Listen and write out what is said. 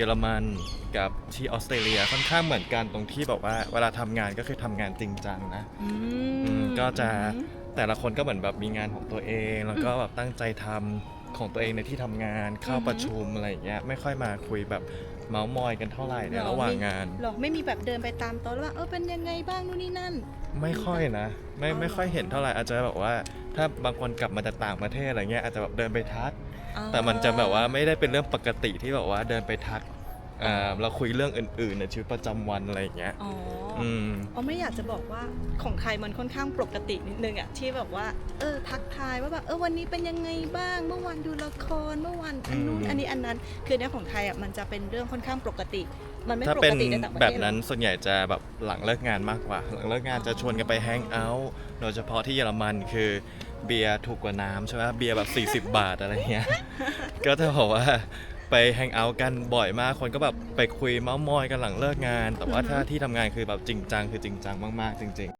ยอรมันกับที่ออสเตรเลียค่อนข้างเหมือนกันตรงที่แบบว่าเวลาทำงานก็คือทำงานจริงจังนะ อือืมมก็จะแต่ละคนก็เหมือนแบบมีงานของตัวเอง แล้วก็แบบตั้งใจทำของตัวเองในที่ทำงานเข้าอือฮึประชุมอะไรอย่างเงี้ยไม่ค่อยมาคุยแบบเมาส์มอยกันเท่าไหร่ในหรอ ระหว่างมีงาน หรอไม่มีแบบเดินไปตามโต๊ะแล้วว่าเออเป็นยังไงบ้างนู่นนี่นั่น ไม่ค่อยนะ ไม่อ๋อเหรอ ไม่ค่อยเห็นเท่าไหร่อาจจะแบบว่า ถ้าบางคนกลับมาจากต่างประเทศอะไรเงี้ยอาจจะแบบเดินไปทักอ๋อ แต่มันจะแบบว่าไม่ได้เป็นเรื่องปกติที่แบบว่าเดินไปทัก อ่าเราคุยเรื่องอื่นๆในชีวิตประจำวันอะไรอย่างเงี้ย อ๋อออืม อ๋อไม่อยากจะบอกว่าของไทยมันค่อนข้างปกตินิดนึงอะที่แบบว่า เออทักทายว่าแบบเออวันนี้เป็นยังไงบ้าง เมื่อวานดูละครเมื่อวานอันนู้นอืม อันนี้อันนั้น คือในของไทยอะมันจะเป็นเรื่องค่อนข้างปกติ มันไม่ถ้าปเป็กนติในต่างประแบเทบศนั้นส่วนใหญ่จะแบบหลังเลิกงานมากกว่า หลังเลิกงานจะชวนกันไปแฮงเอาท์โดยเฉพาะที่เยอรมันคือเบียร์ถูกกว่าน้ำใช่ไหมเบียร์แบบ 40 บาทอะไรเงี้ย ก็จะบอกว่า ไปแฮงเอาท์กันบ่อยมากคนก็แบบไปคุยเมาส์มอยกันหลังเลิกงาน แต่ว่าถ้าที่ทำงานคือแบบจริงจังคือจริงจังมากๆจริง ๆ